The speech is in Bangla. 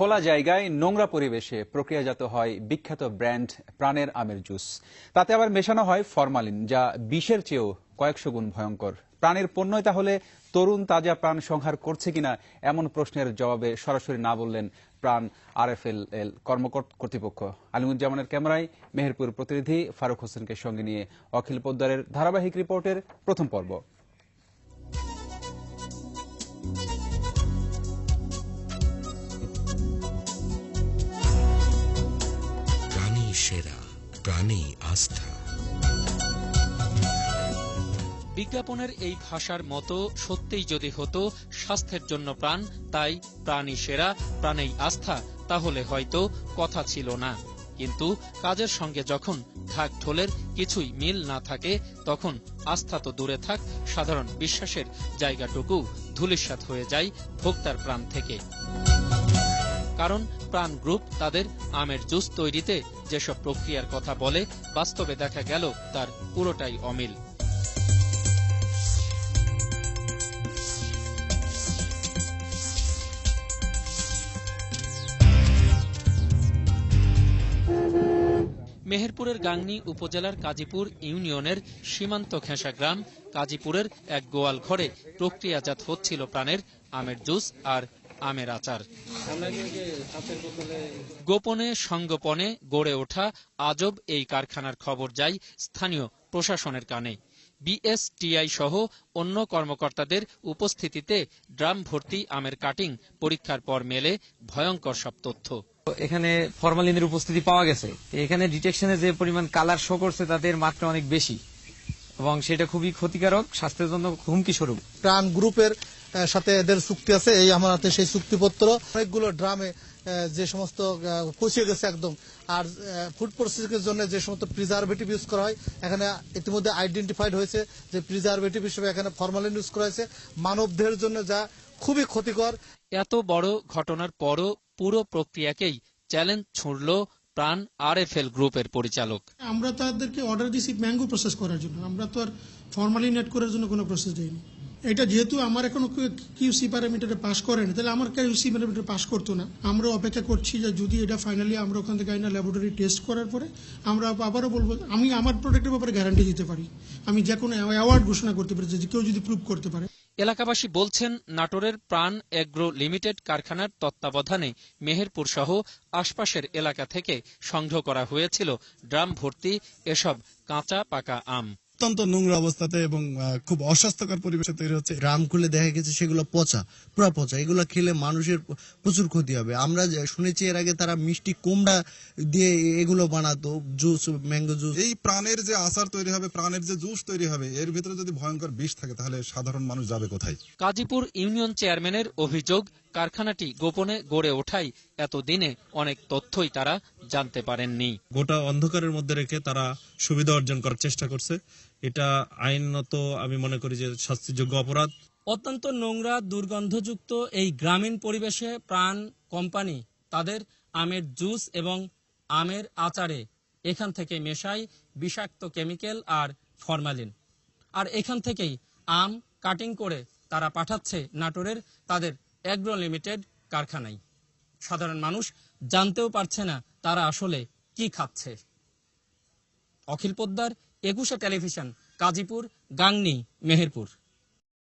খোলা জায়গায় নোংরা পরিবেশে প্রক্রিয়াজাত হয় বিখ্যাত ব্র্যান্ড প্রাণের আমের জুস। তাতে আবার মেশানো হয় ফরমালিন, যা বিষের চেয়েও কয়েকশো গুণ ভয়ঙ্কর। প্রাণের পণ্যই তাহলে তরুণ তাজা প্রাণ সংহার করছে কিনা এমন প্রশ্নের জবাবে সরাসরি না বললেন প্রাণ আরএফএল এল কর্মকর্তা কর্তৃপক্ষ। আলিমুজ্জামানের ক্যামেরায় মেহেরপুর প্রতিনিধি ফারুক হোসেনকে সঙ্গে নিয়ে অখিল পোদ্দারের ধারাবাহিক রিপোর্টের প্রথম পর্ব। প্রাণী আস্থা। বিজ্ঞাপনের এই ভাষার মতো সত্যিই যদি হতো, স্বাস্থ্যের জন্য প্রাণ, তাই প্রাণী সেরা, প্রাণেই আস্থা, তাহলে হয়তো কথা ছিল না। কিন্তু কাজের সঙ্গে যখন ঢাক ঢোলের কিছুই মিল না থাকে, তখন আস্থা তো দূরে থাক, সাধারণ বিশ্বাসের জায়গাটুকু ধূলিসাৎ হয়ে যায় ভোক্তার প্রাণ থেকে। কারণ প্রাণ গ্রুপ তাদের আমের জুস তৈরিতে যেসব প্রক্রিয়ার কথা বলে, বাস্তবে দেখা গেল তার পুরোটাই অমিল। মেহেরপুরের গাংনী উপজেলার কাজীপুর ইউনিয়নের সীমান্ত ঘেঁষা গ্রাম কাজীপুরের এক গোয়াল ঘরে প্রক্রিয়াজাত হচ্ছিল প্রাণের আমের জুস আর আমের আচার। গোপনে সঙ্গোপনে গড়ে ওঠা আজব এই কারখানার খবর যায় স্থানীয় প্রশাসনের কানে। বিএসটিআই সহ অন্য কর্মকর্তাদের উপস্থিতিতে ড্রাম ভর্তি আমের কাটিং পরীক্ষার পর মেলে ভয়ঙ্কর সব তথ্য। এখানে ফরমালিনের উপস্থিতি পাওয়া গেছে। এখানে ডিটেকশনে যে পরিমাণ কালার শো করছে তাদের মাত্রা অনেক বেশি। এবং সেটা খুবই ক্ষতিকারক স্বাস্থ্যের জন্য হুমকি স্বরূপ। প্রাণ গ্রুপের সাথে এদের চুক্তি আছে এই আমার হাতে সেই চুক্তিপত্র। অনেকগুলো ড্রামে যে সমস্ত পচিয়ে গেছে একদম। আর ফুড প্রসেসিং এর জন্য যে সমস্ত প্রিজারভেটিভ ইউজ করা হয় এখানে ইতিমধ্যে আইডেন্টিফাইড হয়েছে যে প্রিজারভেটিভ হিসেবে এখানে ফরমালিন ইউজ করা হয়েছে। মানব দেহের জন্য যা খুবই ক্ষতিকর। এত বড় ঘটনার পরও পুরো প্রক্রিয়াকেই চ্যালেঞ্জ ছুড়ল প্রাণ আরএফএল গ্রুপের পরিচালক। আমরা তাদেরকে অর্ডার দিয়েছি ম্যাঙ্গো প্রসেস করার জন্য। আমরা তো আর ফর্মালি নেট করার জন্য কোনো প্রসেস দিইনি। এটা যেহেতু আমার এখনও কিউসি প্যারামিটারে পাস করেনি, তাহলে আমার কিউসি প্যারামিটার পাস করতো না। আমরা অপেক্ষা করছি যে যদি এটা ফাইনালি আমরা ওখান থেকে আইনা ল্যাবরেটরি টেস্ট করার পরে আমরা আবারও বলব, আমি আমার প্রোডাক্টের ব্যাপারে গ্যারান্টি দিতে পারি। আমি যে কোনো অ্যাওয়ার্ড ঘোষণা করতে পারি যে কেউ যদি প্রুভ করতে পারে। এলাকাবাসী বলছেন, নাটোরের প্রাণ এগ্রো লিমিটেড কারখানার তত্ত্বাবধানে মেহেরপুর সহ আশপাশের এলাকা থেকে সংগ্রহ করা হয়েছিল, ড্রাম ভর্তি এসব কাঁচা পাকা আম। অত্যন্ত নোংরা অবস্থাতে এবং খুব অস্বাস্থ্যকর পরিবেশে তৈরি হচ্ছে। ড্রাম খুলে দেখা গেছে সেগুলো পচা পুরা পচা। এগুলো খেলে মানুষের প্রচুর ক্ষতি হবে। আমরা যে শুনেছি এর আগে তারা মিষ্টি কুমড়া দিয়ে এগুলো বানাতো জুস ম্যাঙ্গো জুস। এই প্রাণের যে আচার তৈরি হবে প্রাণের যে জুস তৈরি হবে এর ভিতরে যদি ভয়ঙ্কর বিষ থাকে তাহলে সাধারণ মানুষ যাবে কোথায়? কাজীপুর ইউনিয়ন চেয়ারম্যানের অভিযোগ কারখানাটি গোপনে গড়ে ওঠায় এতদিনে অনেক তথ্যই তারা জানতে পারেননি। গোটা অন্ধকারের মধ্যে রেখে তারা সুবিধা অর্জন করার চেষ্টা করছে। এটা আইনত আমি মনে করি যে শাস্তিযোগ্য অপরাধ। অত্যন্ত নোংরা দুর্গন্ধযুক্ত এই গ্রামীণ পরিবেশে প্রাণ কোম্পানি তাদের আমের জুস এবং আমের আচারে এখান থেকে মেশায় বিষাক্ত কেমিক্যাল আর ফরমালিন। আর এখান থেকেই আম কাটিং করে তারা পাঠাচ্ছে নাটোরের তাদের অ্যাগ্রো লিমিটেড কারখানায়। সাধারণ মানুষ জানতেও পারছে না তারা আসলে কি খাচ্ছে। অখিল পোদ্দার, একুশে টেলিভিশন কাজীপুর গাংনি, মেহেরপুর।